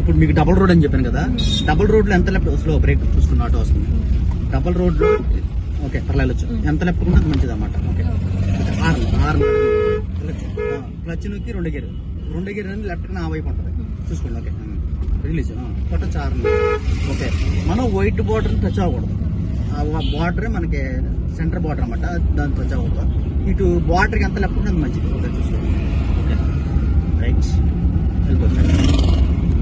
ఇప్పుడు మీకు double road అని చెప్పాను కదా. డబుల్ రోడ్లో ఎంత లెఫ్ట్ స్లో బ్రేక్ చూసుకున్న ఆటో వస్తుంది. డబుల్ రోడ్లో ఓకే పర్లేదు ఎంత లెఫ్ట్ ఉంటే మంచిది అన్నమాట ఓకే. ఆరు ఆరు క్లచ్ నొక్కి రెండు గేర్ రెండు గేర్ అనేది లెఫ్ట్ నా వైపు ఉంటుంది. చూసుకోండి ఓకే. రిలీజ్ కొట్టచ్చు ఆరు ఓకే. మనం వైట్ బార్డర్ టచ్ అవ్వకూడదు. ఆ బార్డర్ మనకి సెంటర్ బార్డర్ అన్నమాట. దాన్ని టచ్ అవ్వకూడదు. ఇటు బార్డర్కి ఎంత లెఫ్ట్ ఉంటే అంత మంచిది. ఓకే చూసుకోండి. ఓకే. రైట్ వెళ్ళిపోతుంది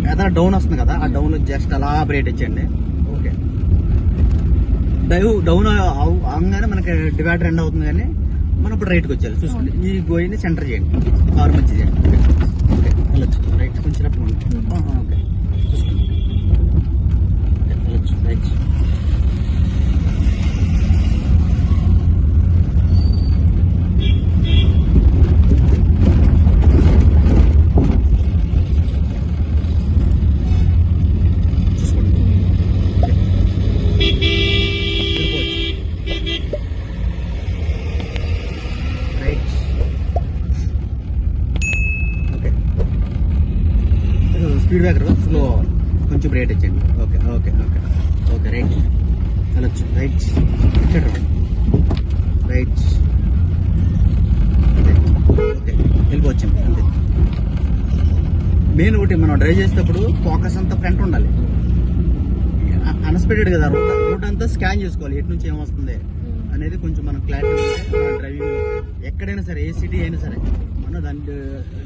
ఏదైనా డౌన్ వస్తుంది కదా ఆ డౌన్ జస్ట్ అలా బ్రేట్ ఇచ్చేయండి. ఓకే డైవ్ డౌన్ అవగానే మనకి డివైడర్ ఎండ్ అవుతుంది కానీ మనం ఇప్పుడు రైట్కి వచ్చేయాలి. చూసుకోండి. ఈ గోయిని సెంటర్ చేయండి. కారు మంచి చేయండి ఓకే వెళ్ళొచ్చు రైట్ కొంచెం లెఫ్ట్ ఉండండి. ఆ, ఆ, ఓకే. Speed breaker slow. కొంచెం rate ఇచ్చండి okay okay okay. Okay right. వెళ్ళొచ్చు. రైట్. ఇచ్చాడు రైట్. ఓకే వెళ్ళిపోవచ్చండి అంతే. మెయిన్ ఒకటి మనం డ్రైవ్ చేసేటప్పుడు ఫోకస్ అంతా ఫ్రంట్ ఉండాలి. అన్స్పెక్టెడ్ కదా రూట్ రూట్ అంతా స్కాన్ చేసుకోవాలి. ఎటు నుంచి ఏమొస్తుంది అనేది కొంచెం మనం క్లారిటీ డ్రైవింగ్ ఎక్కడైనా సరే ఏ సిటీ అయినా సరే మనం దాన్ని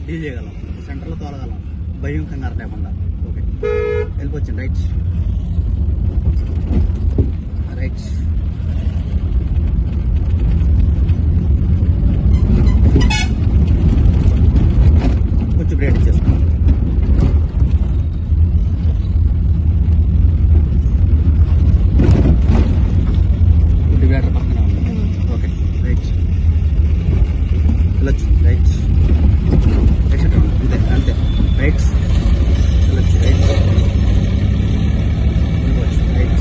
డీల్ చేయగలం. సెంటర్లో తోలగలం. భయం కన్నారు లేకుండా ఓకే వెళ్ళిపోవచ్చు రైట్ రైట్ కొంచెం బ్రేక్ ఇచ్చేస్తాం డివైడర్ పక్కన ఉంది ఓకే రైట్ వెళ్ళొచ్చు రైట్ రైట్ అంతే అంతే రైట్ వెళ్ళొచ్చు రైట్ వెళ్ళిపోవచ్చు రైట్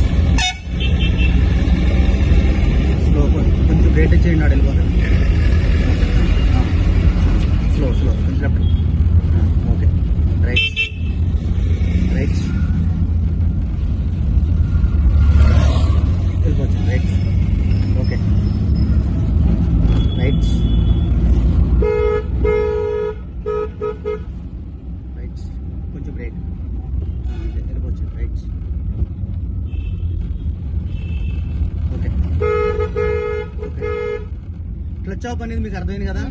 స్లో కొంచెం బ్రేక్ చేయండి ఆడు వెళ్ళిపోతాడు స్లో స్లో కొంచెం లెఫ్ట్ ఓకే. రైట్ రైట్ వెళ్ళిపోవచ్చు. Right okay. రైట్ రైట్ కొంచెం బ్రేక్ వెళ్ళిపోవచ్చు. Right okay okay clutch off అనేది మీకు అర్థమైంది కదా?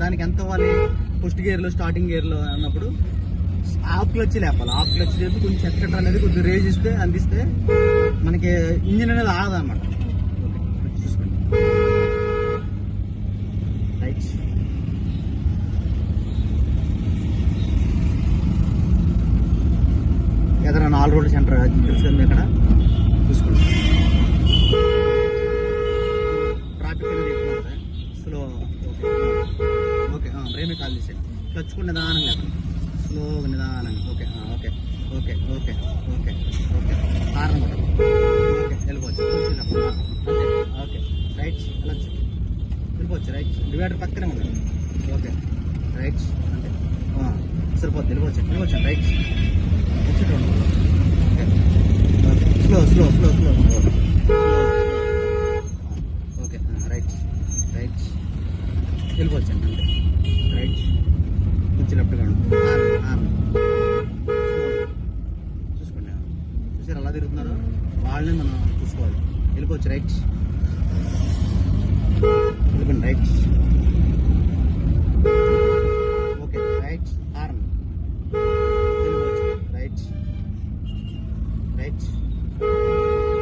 దానికి ఎంత అవ్వాలి? ఫస్ట్ గేర్లో స్టార్టింగ్ గేర్లో అన్నప్పుడు ఆఫ్ క్లచ్ లేపాలి. ఆఫ్ క్లచ్ లేపి కొంచెం ఎక్సెట్రా అనేది కొంచెం రేజ్ ఇస్తే అందిస్తే మనకి ఇంజిన్ అనేది ఆగదన్నమాట. ఓకే ఎదర నాలుగు రోడ్డు సెంటర్ తెలుసు కదా ఇక్కడ చూసుకోండి ట్రాఫిక్ అనేది ఎక్కువ ఉంటుంది స్లో ఓకే ఓకే బ్రేమే కాల్ చేసే క్లచ్ కూడా నిదానంగా స్లోగా నిదానంగా. Okay okay okay okay okay okay కారణం ఓకే వెళ్ళిపోవచ్చు. ఓకే రైట్ వెళ్ళొచ్చు వెళ్ళిపోవచ్చు రైట్ డివైడర్ పక్కనే ఉంది. ఓకే రైట్ అంటే సరిపోద్ది. వెళ్ళిపోవచ్చు వెళ్ళిపోవచ్చు రైట్ వచ్చి okay okay slow slow slow slow slow okay right right వెళ్ళిపోవచ్చు అండి అంతే రైట్ కొంచెం లెఫ్ట్గా చూసుకోండి. చూసారు అలా తిరుగుతున్నారు? వాళ్ళని మనం చూసుకోవాలి. వెళ్ళిపోవచ్చు. రైట్ వెళ్ళిపోండి. రైట్ ఓకే రైట్ ఆర్మ్ వెళ్ళిపోవచ్చు రైట్ రైట్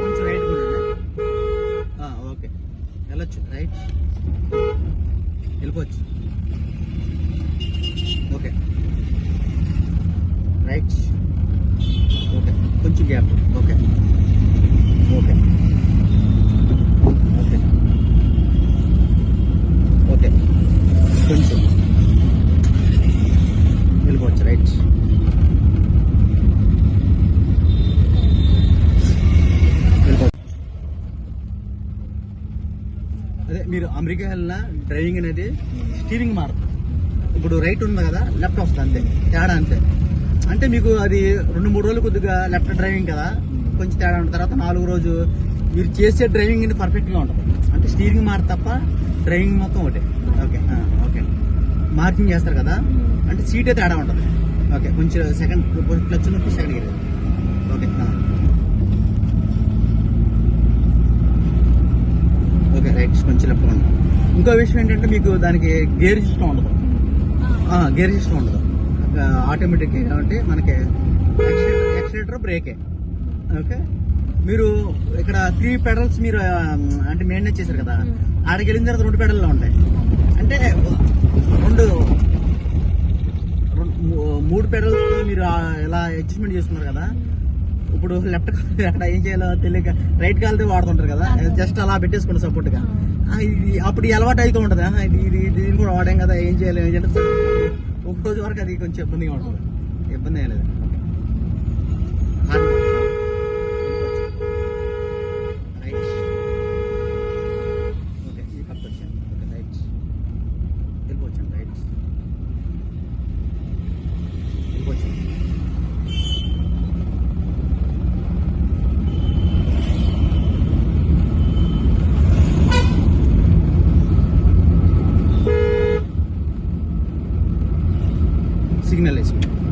కొంచెం రైట్ కూడా ఓకే వెళ్ళొచ్చు రైట్ వెళ్ళిపోవచ్చు ఓకే రైట్ ఓకే కొంచెం gap okay okay okay okay కొంచెం వెళ్ళిపోవచ్చు రైట్ వెళ్ళిపోవచ్చు అదే మీరు అమెరికా వెళ్ళినా డ్రైవింగ్ అనేది స్టీరింగ్ మారుతుంది ఇప్పుడు రైట్ ఉంది కదా లెఫ్ట్ వస్తుంది అంతే. తేడా అంతే. అంటే మీకు అది రెండు మూడు రోజులు కొద్దిగా లెఫ్ట్ డ్రైవింగ్ కదా కొంచెం తేడా ఉంటుంది. తర్వాత నాలుగు రోజు మీరు చేసే డ్రైవింగ్ అనేది పర్ఫెక్ట్గా ఉంటుంది. అంటే స్టీరింగ్ మారు తప్ప డ్రైవింగ్ మొత్తం ఒకటే. Okay okay. మార్కింగ్ చేస్తారు కదా అంటే సీటే తేడా ఉంటుంది. ఓకే కొంచెం సెకండ్ క్లచ్ నొప్పి సెకండ్ గేర్ ఓకే రైట్ కొంచెం లెఫ్ట్ ఉండదు ఇంకో విషయం ఏంటంటే మీకు దానికి గేర్ సిస్టమ్ ఉండదు. గేర్ సిస్టమ్ ఉండదు. ఆటోమేటిక్ కాబట్టి మనకి యాక్సిలేటర్ బ్రేకే. ఓకే? మీరు ఇక్కడ త్రీ పెడల్స్ మీరు అంటే మెయింటైన్ చేశారు కదా ఆడికి వెళ్ళిన తర్వాత రెండు పెడల్లో ఉంటాయి. అంటే రెండు రెండు- మూడు పెడల్స్ మీరు ఎలా ఇలా అడ్జస్ట్మెంట్ చేసుకున్నారు కదా ఇప్పుడు లెఫ్ట్ అక్కడ ఏం చేయాలో తెలియక రైట్ కాలితే వాడుతుంటారు కదా. జస్ట్ అలా పెట్టేసుకోండి సపోర్ట్గా. ఆ, ఇది అప్పుడు ఈ అలవాటు అయితే ఉంటది. ఇది ఇది దీన్ని కూడా వాడాం కదా ఏం చేయాలి ఏం చేయాలి ఒక రోజు వరకు అది కొంచెం ఇబ్బందిగా ఉంటుంది. ఇబ్బంది లేదు. सिग्नल है इसमें